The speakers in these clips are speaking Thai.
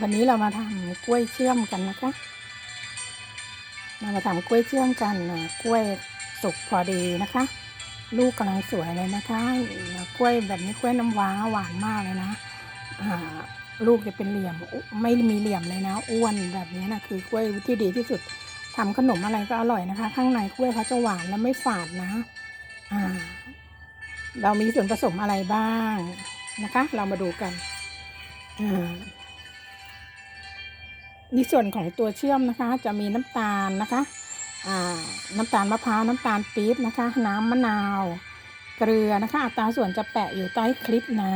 วันนี้เรามาทำกล้วยเชื่อมกันนะคะ เรามาทำกล้วยเชื่อมกันนะกล้วยสุกพอดีนะคะ ลูกกำลังสวยเลยนะคะ กล้วยแบบนี้กล้วยน้ำว้าหวานมากเลยนะอ่าลูกจะเป็นเหลี่ยมไม่มีเหลี่ยมเลยนะ อ้วนแบบนี้นะคือกล้วยที่ดีที่สุดทำขนมอะไรก็อร่อยนะคะ ข้างในกล้วยเขาจะหวานและไม่ฝาดนะอ่าเรามีส่วนผสมอะไรบ้างนะคะ เรามาดูกันอ่า ในส่วนของตัวเชื่อมนะคะ จะมีน้ำตาลนะคะน้ำตาลมะพร้าวน้ำตาลปี๊บนะคะ น้ำมะนาว เกลือนะคะ อัตราส่วนจะแปะอยู่ใต้คลิปนะ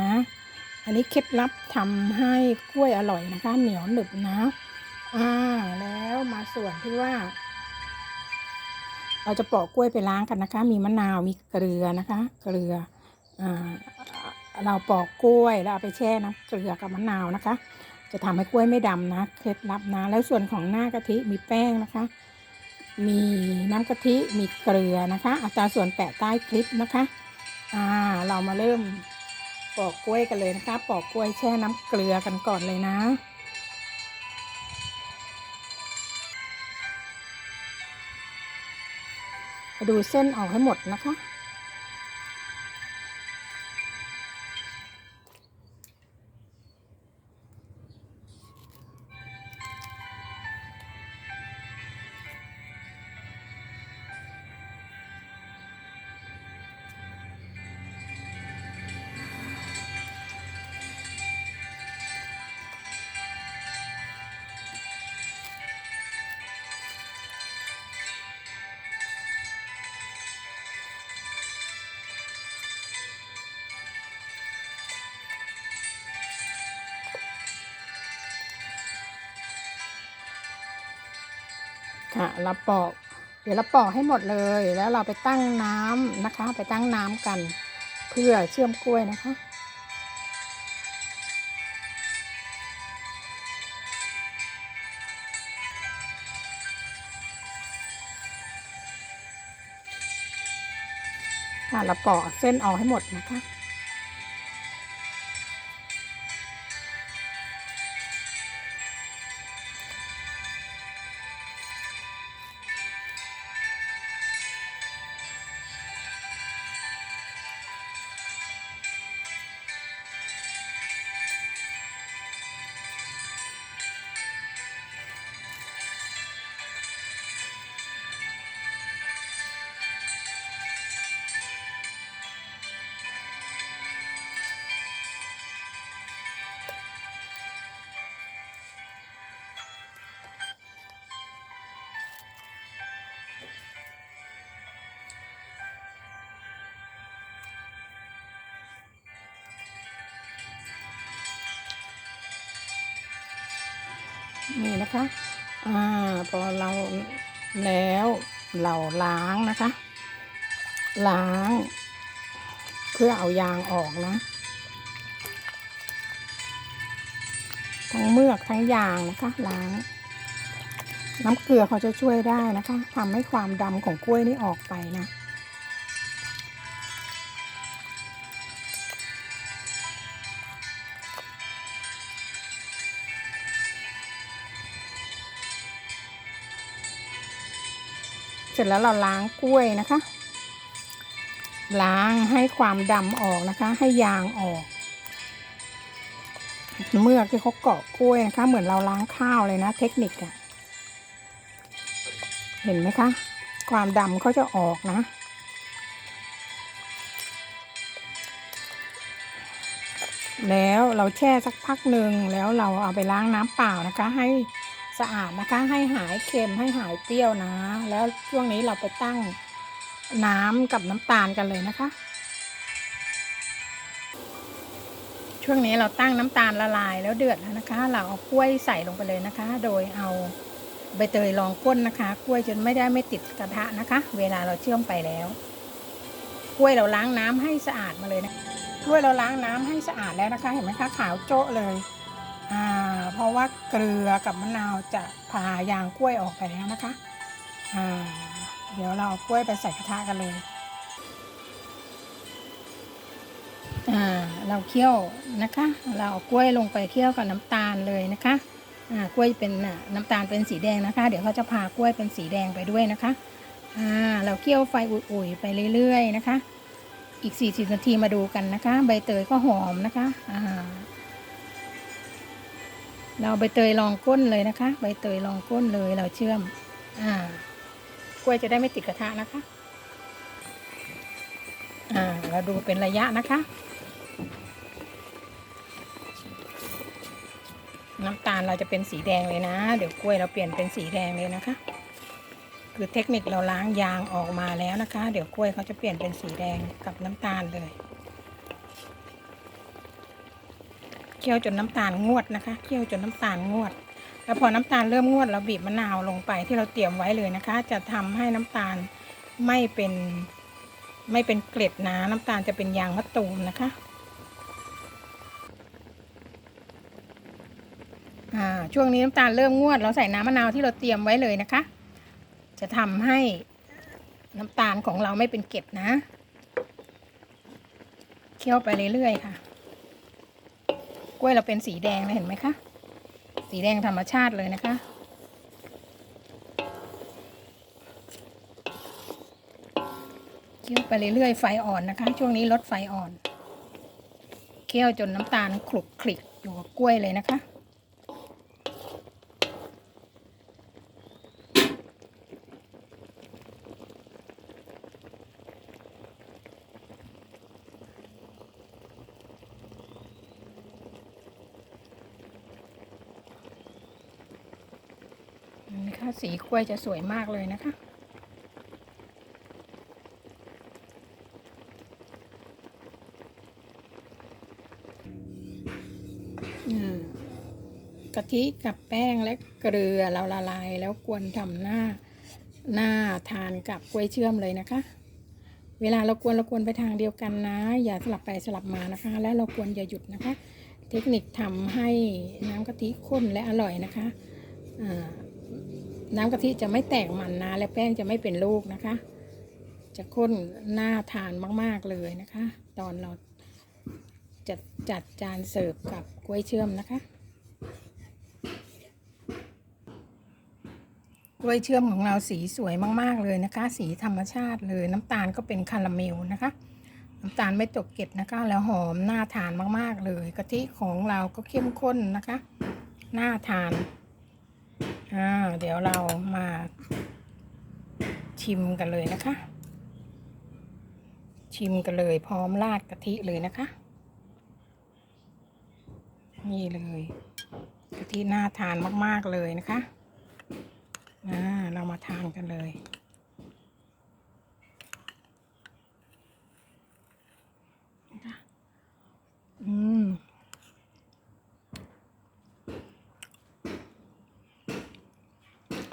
อันนี้เคล็ดลับทำให้กล้วยอร่อยนะคะ เหนียวหนึบนะอ่าแล้วมาส่วนที่ว่า เราจะปอกกล้วยไปล้างกันนะคะ มีมะนาวมีเกลือนะคะ เกลืออ่าเราปอกกล้วยแล้วเอาไปแช่น้ำเกลือกับมะนาวนะคะ จะทำให้กล้วยไม่ดำนะ เคล็ดลับนะ แล้วส่วนของหน้ากะทิมีแป้งนะคะ มีน้ำกะทิมีเกลือนะคะ อัตราส่วนแปะใต้คลิปนะคะอ่าเรามาเริ่มปอกกล้วยกันเลยนะคะ ปอกกล้วยแช่น้ำเกลือกันก่อนเลยนะดูเส้นออกให้หมดนะคะ ค่ะเราปอก เดี๋ยวเราปอกให้หมดเลย แล้วเราไปตั้งน้ำนะคะ ไปตั้งน้ำกัน เพื่อเชื่อมกล้วยนะคะค่ะเราปอกเส้นออกให้หมดนะคะ นี่นะคะอ่าพอเราแล้วเราล้างนะคะ ล้าง เพื่อเอายางออกนะ ทั้งเมือกทั้งยางนะคะ ล้าง น้ำเกลือเขาจะช่วยได้นะคะทำให้ความดำของกล้วยนี่ออกไปนะ เสร็จแล้วเราล้างกล้วยนะคะ ล้างให้ความดำออกนะคะ ให้ยางออก เมือกที่เขาเกาะกล้วยนะคะ เหมือนเราล้างข้าวเลยนะ เทคนิคอะเห็นไหมคะ ความดำเขาจะออกนะแล้วเราแช่สักพักหนึ่งแล้วเราเอาไปล้างน้ำเปล่านะคะ ให้ สะอาดนะคะ ให้หายเค็มให้หายเปรี้ยวนะ แล้วช่วงนี้เราไปตั้งน้ำกับน้ำตาลกันเลยนะคะ ช่วงนี้เราตั้งน้ำตาลละลายแล้วเดือดแล้วนะคะ เราเอากล้วยใส่ลงไปเลยนะคะ โดยเอาใบเตยรองก้นนะคะ กล้วยจนไม่ได้ไม่ติดกระทะนะคะ เวลาเราเชื่อมไปแล้ว กล้วยเราล้างน้ำให้สะอาดมาเลยนะกล้วยเราล้างน้ำให้สะอาดแล้วนะคะ เห็นไหมคะขาวโจ๊ะเลย เพราะว่าเกลือกับมะนาวจะพายางกล้วยออกไปแล้วนะคะเดี๋ยวเราเอากล้วยไปใส่กระทะกันเลยเราเคี่ยวนะคะ เราเอากล้วยลงไปเคี่ยวกับน้ำตาลเลยนะคะกล้วยเป็นน่ะน้ำตาลเป็นสีแดงนะคะ เดี๋ยวเขาจะพากล้วยเป็นสีแดงไปด้วยนะคะเราเคี่ยวไฟอุ่ยๆไปเรื่อยๆนะคะ อีก 40 นาทีมาดูกันนะคะ ใบเตยก็หอมนะคะ เราใบเตยลองก้นเลยนะคะ ใบเตยลองก้นเลยเราเชื่อม อ่ากล้วยจะได้ไม่ติดกระทะนะคะ อ่า เราดูเป็นระยะนะคะ น้ำตาลเราจะเป็นสีแดงเลยนะ เดี๋ยวกล้วยเราเปลี่ยนเป็นสีแดงเลยนะคะ คือเทคนิคเราล้างยางออกมาแล้วนะคะ เดี๋ยวกล้วยเขาจะเปลี่ยนเป็นสีแดงกับน้ำตาลเลย เคี่ยวจนน้ำตาลงวดนะคะเคี่ยวจนน้ำตาลงวด แล้วพอน้ำตาลเริ่มงวดเราบีบมะนาวลงไปที่เราเตรียมไว้เลยนะคะ จะทำให้น้ำตาลไม่เป็นไม่เป็นเกล็ดนะน้ำตาลจะเป็นยางมะตูมนะคะอ่าช่วงนี้น้ำตาลเริ่มงวด เราใส่น้ำมะนาวที่เราเตรียมไว้เลยนะคะ จะทำให้น้ำตาลของเราไม่เป็นเกล็ดนะ เคี่ยวไปเรื่อยๆค่ะ ล้วยเราเป็นสีแดงนะเห็นไหมคะ สีแดงธรรมชาติเลยนะคะ เคี่ยวไปเรื่อยๆ ไฟอ่อนนะคะ ช่วงนี้ลดไฟอ่อน เคี่ยวจนน้ำตาลคลุกคลิกอยู่กับกล้วยเลยนะคะ เห็นไหมคะ สีกล้วยจะสวยมากเลยนะคะ กะทิกับแป้งและเกลือเราละลายแล้วกวนทำหน้าหน้าทานกับกล้วยเชื่อมเลยนะคะ เวลาเรากวนเรากวนไปทางเดียวกันนะ อย่าสลับไปสลับมานะคะ และเรากวนอย่าหยุดนะคะ เทคนิคทำให้น้ำกะทิข้นและอร่อยนะคะอ่า น้ำกะทิจะไม่แตกมันนะ และแป้งจะไม่เป็นลูกนะคะ จะข้นน่าทานมาก ๆ เลยนะคะ ตอนเราจัดจัดจานเสิร์ฟกับกล้วยเชื่อมนะคะกล้วยเชื่อมของเราสีสวยมาก ๆ เลยนะคะ สีธรรมชาติเลยน้ำตาลก็เป็นคาราเมลนะคะ น้ำตาลไม่ตกเก็ดนะคะ แล้วหอมน่าทานมาก ๆ เลยกะทิของเราก็เข้มข้นนะคะ น่าทาน อ่าเดี๋ยวเรามาชิมกันเลยนะคะ ชิมกันเลยพร้อมราดกะทิเลยนะคะ นี่เลยกะทิน่าทานมาก ๆ เลยนะคะอ่าเรามาทานกันเลยนะคะอืม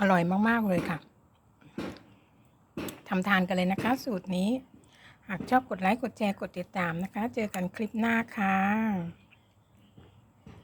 อร่อยมากๆเลยค่ะทำทานกันเลยนะคะ สูตรนี้ หากชอบกดไลค์ กดแชร์ กดติดตามนะคะ เจอกันคลิปหน้าค่ะ